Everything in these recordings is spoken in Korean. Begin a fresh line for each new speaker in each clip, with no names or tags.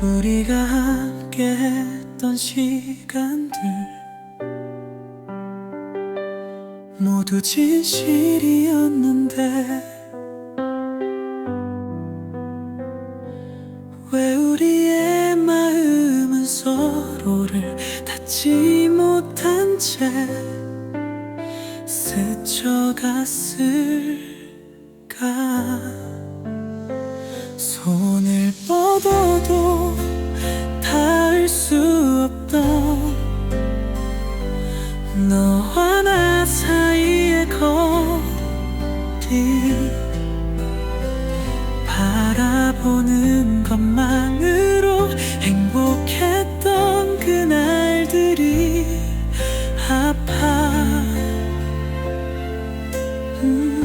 우리가 함께 했던 시간들. 모두 진실이었는데. 왜 우리의 마음은 서로를 닿지 못한 채 스쳐갔을까? 손을 뻗어도 너와 나 사이의 거리. 바라보는 것만으로 행복했던 그날들이 아파. 음.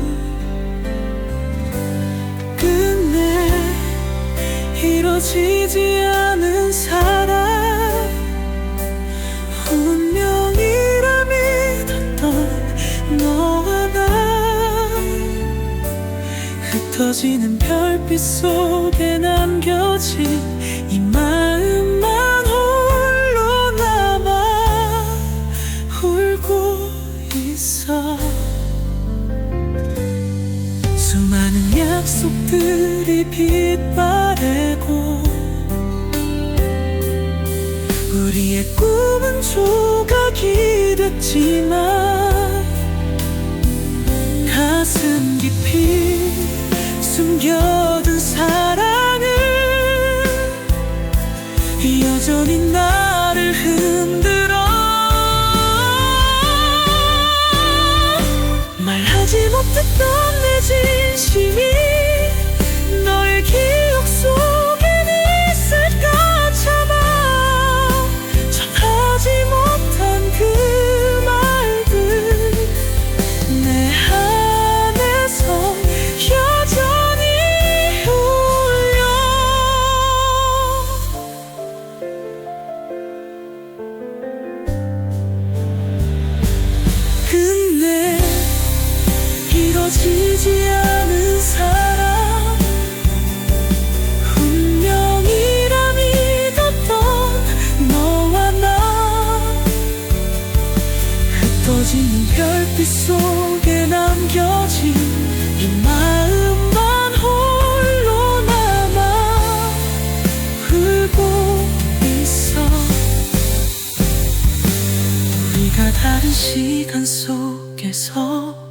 끝내 이루어지지 않은 사랑 흩어지는 별빛 속에 남겨진 이 마음만 홀로 남아 울고 있어. 수많은 약속들이 빛바래고 우리의 꿈은 조각이 됐지만 가슴 깊이 숨겨 이뤄지지 않은 사랑 운명이라 믿었던 너와 나. 흩어지는 별빛 속에 남겨진 이 마음만 홀로 남아 울고 있어. 우리가 다른 시간 속에서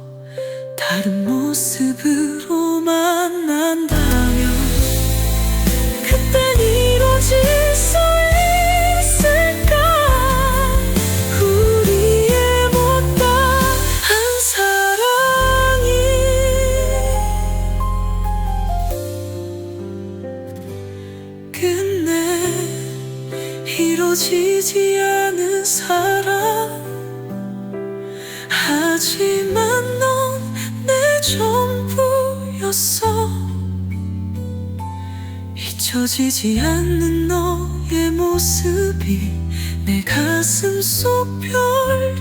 다른 모습으로 만난다면 그땐 이루어질 수 있을까? 우리의 못다한 사랑이 끝내 이루어지지 않은 사랑. 하지만 전부였어. 잊혀지지 않는 너의 모습이 내 가슴 속 별